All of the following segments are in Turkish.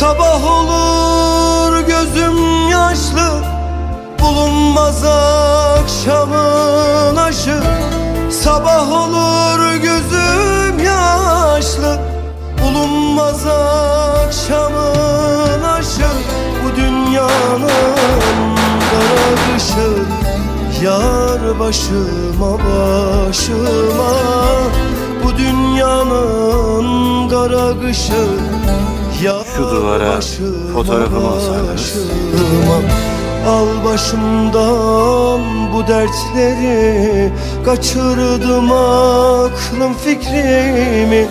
Sabah olur gözüm yaşlı Bulunmaz akşamın aşı. Sabah olur gözüm yaşlı Bulunmaz akşamın aşı. Bu dünyanın kara Yar başıma başıma. Bu dünyanın kara kışı Şu duvara fotoğrafımı başıma. Al başımdan bu dertleri Kaçırdım aklım fikrimi.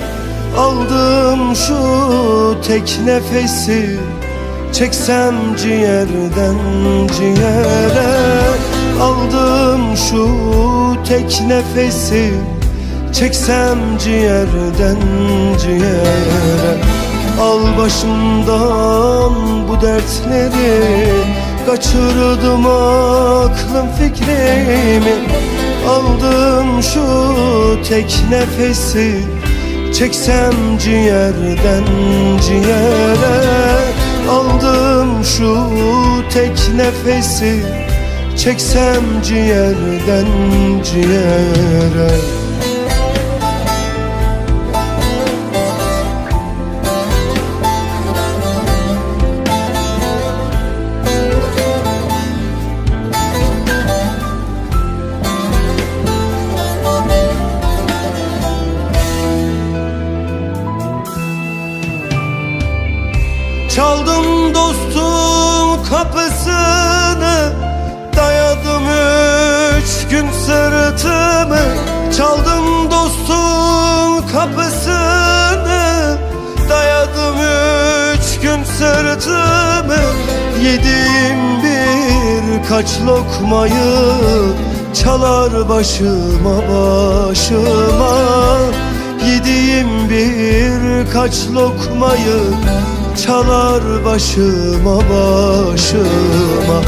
Aldım şu tek nefesi Çeksem ciğerden ciğere. Aldım şu tek nefesi Çeksem ciğerden ciğere Al başımdan bu dertleri Kaçırdım aklım fikrimi. Aldım şu tek nefesi Çeksem ciğerden ciğere. Aldım şu tek nefesi Çeksem ciğerden ciğere Çaldım dostum kapısını Dayadım üç gün sırtımı. Çaldım dostum kapısını Dayadım üç gün sırtımı. Yedim birkaç lokmayı Çalar başıma başıma. Yediğim birkaç lokmayı Çalar başıma başıma.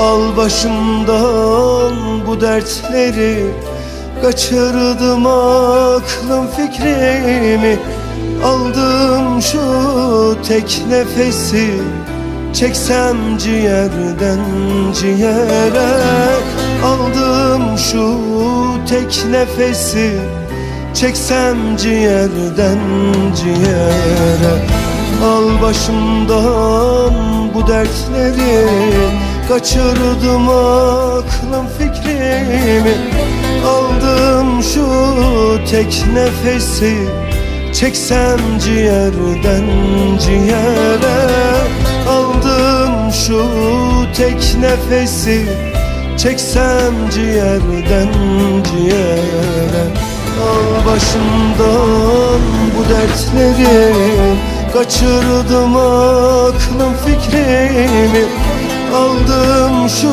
Al başımdan bu dertleri. Kaçırdım aklım fikrimi. Aldım şu tek nefesi. Çeksem ciğerden ciğere. Aldım şu tek nefesi. Çeksem ciğerden ciğere Al başımdan bu dertleri Kaçırdım aklım fikrimi. Aldım şu tek nefesi Çeksem ciğerden ciğere. Aldım şu tek nefesi Çeksem ciğerden ciğere. Al başımdan bu dertleri Kaçırdım aklım fikrimi Aldım şu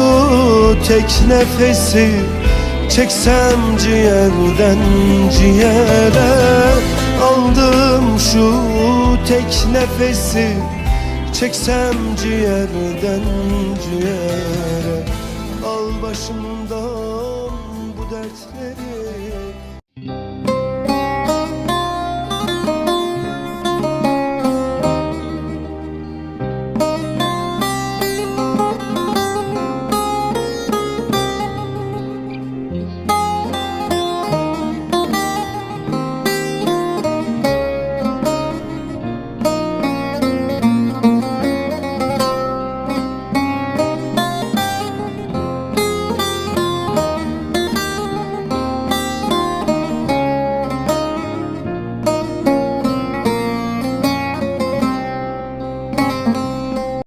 tek nefesi. Çeksem ciğerden ciğere Aldım şu tek nefesi. Çeksem ciğerden ciğere Al başımdan bu dertleri